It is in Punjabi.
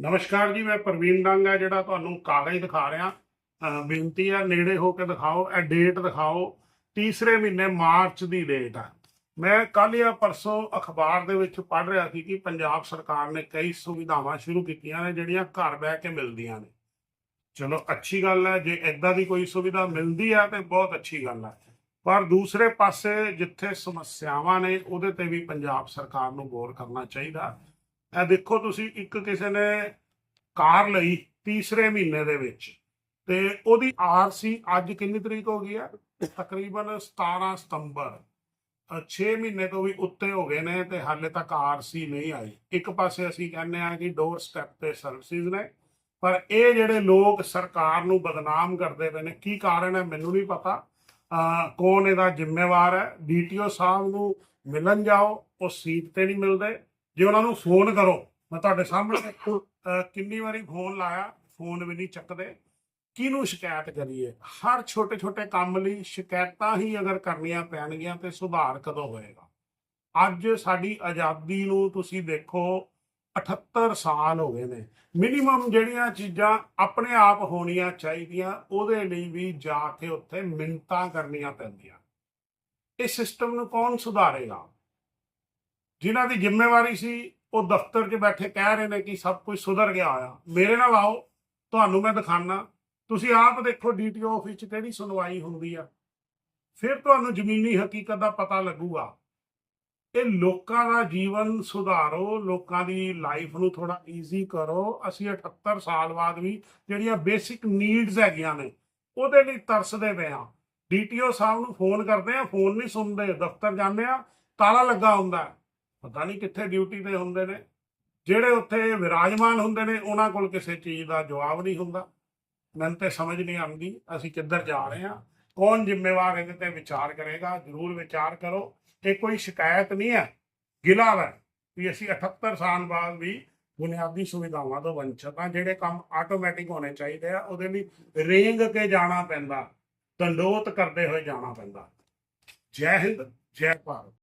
ਨਮਸਕਾਰ ਜੀ, ਮੈਂ ਪ੍ਰਵੀਨ ਡਾਂਗਾ ਜਿਹੜਾ ਤੁਹਾਨੂੰ ਕਾਗਜ਼ ਦਿਖਾ ਰਿਹਾ। ਬੇਨਤੀ ਆ, ਨੇੜੇ ਹੋ ਕੇ ਦਿਖਾਓ, ਇਹ ਡੇਟ ਦਿਖਾਓ, ਤੀਸਰੇ ਮਹੀਨੇ ਮਾਰਚ ਦੀ ਡੇਟ ਆ। ਮੈਂ ਕੱਲ ਜਾਂ ਪਰਸੋਂ ਅਖਬਾਰ ਦੇ ਵਿੱਚ ਪੜ੍ਹ ਰਿਹਾ ਸੀ ਕਿ ਪੰਜਾਬ ਸਰਕਾਰ ਨੇ ਕਈ ਸੁਵਿਧਾਵਾਂ ਸ਼ੁਰੂ ਕੀਤੀਆਂ ਨੇ, ਜਿਹੜੀਆਂ ਘਰ ਬਹਿ ਕੇ ਮਿਲਦੀਆਂ ਨੇ। ਚਲੋ, ਅੱਛੀ ਗੱਲ ਹੈ ਜੇ ਇਦਾਂ ਦੀ ਕੋਈ ਸੁਵਿਧਾ ਮਿਲਦੀ ਆ, ਤੇ ਬਹੁਤ ਅੱਛੀ ਗੱਲ ਹੈ ਪਰ ਦੂਸਰੇ ਪਾਸੇ ਜਿੱਥੇ ਸਮੱਸਿਆਵਾਂ ਨੇ, ਉਹਦੇ ਤੇ ਵੀ ਪੰਜਾਬ ਸਰਕਾਰ ਨੂੰ ਗੌਰ ਕਰਨਾ ਚਾਹੀਦਾ। ਇਹ ਦੇਖੋ ਤੁਸੀਂ ਇੱਕ ਕਿਸੇ ਨੇ ਕਾਰ ਲਈ ਤੀਸਰੇ ਮਹੀਨੇ ਦੇ ਵਿੱਚ ਤੇ ਉਹਦੀ ਆਰਸੀ ਅੱਜ ਕਿੰਨੀ ਤਰੀਕ ਹੋ ਗਈ ਹੈ ਤਕਰੀਬਨ 17 ਸਤੰਬਰ। 6 ਮਹੀਨੇ ਤੋਂ ਵੀ ਉੱਤੇ ਹੋ ਗਏ ਨੇ ਤੇ ਹਾਲੇ ਤੱਕ ਆਰਸੀ ਨਹੀਂ ਆਈ। ਇੱਕ ਪਾਸੇ ਅਸੀਂ ਕਹਿੰਦੇ ਆ ਕਿ ਡੋਰ ਸਟੈਪ ਤੇ ਸਰਵਿਸਿਜ਼ ਨੇ, ਪਰ ਇਹ ਜਿਹੜੇ ਲੋਕ ਸਰਕਾਰ ਨੂੰ ਬਦਨਾਮ ਕਰਦੇ ਪਏ ਨੇ, ਕੀ ਕਾਰਨ ਹੈ ਮੈਨੂੰ ਨਹੀਂ ਪਤਾ। ਕੌਣ ਇਹਦਾ ਜ਼ਿੰਮੇਵਾਰ ਹੈ? ਡੀਟੀਓ ਸਾਹਿਬ ਨੂੰ ਮਿਲਣ ਜਾਓ, ਉਹ ਸੀਟ ਤੇ ਨਹੀਂ ਮਿਲਦੇ। ਜੇ ਉਹਨਾਂ ਨੂੰ ਫੋਨ ਕਰੋ, ਮੈਂ ਤੁਹਾਡੇ ਸਾਹਮਣੇ ਅਹ ਕਿੰਨੀ ਵਾਰੀ ਫੋਨ ਲਾਇਆ, ਫੋਨ ਵੀ ਨਹੀਂ ਚੱਕਦੇ। ਕਿਹਨੂੰ ਸ਼ਿਕਾਇਤ ਕਰੀਏ? ਹਰ ਛੋਟੇ ਛੋਟੇ ਕੰਮ ਲਈ ਸ਼ਿਕਾਇਤਾਂ ਹੀ ਅਗਰ ਕਰਨੀਆਂ ਪੈਣਗੀਆਂ, ਤੇ ਸੁਧਾਰ ਕਦੋਂ ਹੋਏਗਾ? ਅੱਜ ਸਾਡੀ ਆਜ਼ਾਦੀ ਨੂੰ ਤੁਸੀਂ ਦੇਖੋ 78 ਸਾਲ ਹੋ ਗਏ ਨੇ। ਮਿਨੀਮਮ ਜਿਹੜੀਆਂ ਚੀਜ਼ਾਂ ਆਪਣੇ ਆਪ ਹੋਣੀਆਂ ਚਾਹੀਦੀਆਂ, ਉਹਦੇ ਲਈ ਵੀ ਜਾ ਕੇ ਉੱਥੇ ਮਿੰਨਤਾਂ ਕਰਨੀਆਂ ਪੈਂਦੀਆਂ। ਇਹ ਸਿਸਟਮ ਨੂੰ ਕੌਣ ਸੁਧਾਰੇਗਾ? ਜਿਨ੍ਹਾਂ ਦੀ ਜ਼ਿੰਮੇਵਾਰੀ ਸੀ, ਉਹ ਦਫ਼ਤਰ 'ਚ ਬੈਠੇ ਕਹਿ ਰਹੇ ਨੇ ਕਿ ਸਭ ਕੁਝ ਸੁਧਰ ਗਿਆ ਆ। ਮੇਰੇ ਨਾਲ ਆਓ, ਤੁਹਾਨੂੰ ਮੈਂ ਦਿਖਾਣਾ ਤੁਸੀਂ ਆਪ ਦੇਖੋ ਡੀਟੀਓ ਆਫਿਸ 'ਚ ਕਿਹੜੀ ਸੁਣਵਾਈ ਹੁੰਦੀ ਆ। ਫਿਰ ਤੁਹਾਨੂੰ ਜ਼ਮੀਨੀ ਹਕੀਕਤ ਦਾ ਪਤਾ ਲੱਗੂਗਾ। ਇਹ ਲੋਕਾਂ ਦਾ ਜੀਵਨ ਸੁਧਾਰੋ, ਲੋਕਾਂ ਦੀ ਲਾਈਫ ਨੂੰ ਥੋੜਾ ਈਜ਼ੀ ਕਰੋ। ਅਸੀਂ 78 ਸਾਲ ਬਾਅਦ ਵੀ ਜਿਹੜੀਆਂ ਬੇਸਿਕ ਨੀਡਸ ਹੈਗੀਆਂ ਨੇ, ਉਹਦੇ ਲਈ ਤਰਸਦੇ ਪਏ ਆ ਡੀਟੀਓ ਸਾਹਿਬ ਨੂੰ ਫੋਨ ਕਰਦੇ ਆ ਫੋਨ ਨਹੀਂ ਸੁਣਦੇ, ਦਫ਼ਤਰ ਜਾਂਦੇ ਆ ਤਾਲਾ ਲੱਗਾ ਹੁੰਦਾ। ਪਤਾ ਨਹੀਂ ਕਿੱਥੇ ਡਿਊਟੀ ਤੇ ਹੁੰਦੇ ਨੇ। ਜਿਹੜੇ ਉੱਥੇ ਵਿਰਾਜਮਾਨ ਹੁੰਦੇ ਨੇ, ਉਹਨਾਂ ਕੋਲ ਕਿਸੇ ਚੀਜ਼ ਦਾ ਜਵਾਬ ਨਹੀਂ ਹੁੰਦਾ। ਮੈਨੂੰ ਤੇ ਸਮਝ ਨਹੀਂ ਆਉਂਦੀ, ਅਸੀਂ ਕਿੱਧਰ ਜਾ ਰਹੇ ਹਾਂ। ਕੌਣ ਜ਼ਿੰਮੇਵਾਰ ਇਹਦੇ ਤੇ ਵਿਚਾਰ ਕਰੇਗਾ? ਜ਼ਰੂਰ ਵਿਚਾਰ ਕਰੋ। ਇਹ ਕੋਈ ਸ਼ਿਕਾਇਤ ਨਹੀਂ ਹੈ। ਗਿਲਾ ਹੈ ਵੀ ਅਸੀਂ 78 ਸਾਲ ਬਾਅਦ ਵੀ ਬੁਨਿਆਦੀ ਸੁਵਿਧਾਵਾਂ ਤੋਂ ਵੰਚਿਤ ਹਾਂ, ਜਿਹੜੇ ਕੰਮ ਆਟੋਮੈਟਿਕ ਹੋਣੇ ਚਾਹੀਦੇ ਆ, ਉਹਦੇ ਲਈ ਰੇਂਗ ਕੇ ਜਾਣਾ ਪੈਂਦਾ। ਦੰਡੋਤ ਕਰਦੇ ਹੋਏ ਜਾਣਾ ਪੈਂਦਾ। ਜੈ ਹਿੰਦ, ਜੈ ਭਾਰਤ।